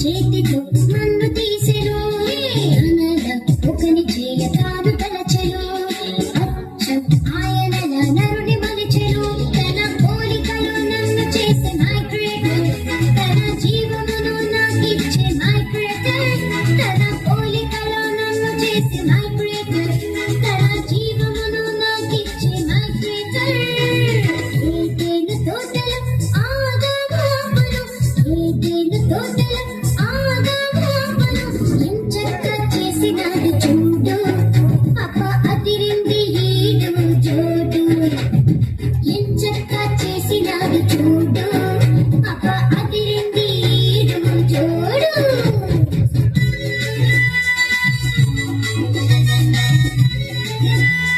చేతితో నన్ను తీసెను అనగా ఒకని చేయతాను Yeah.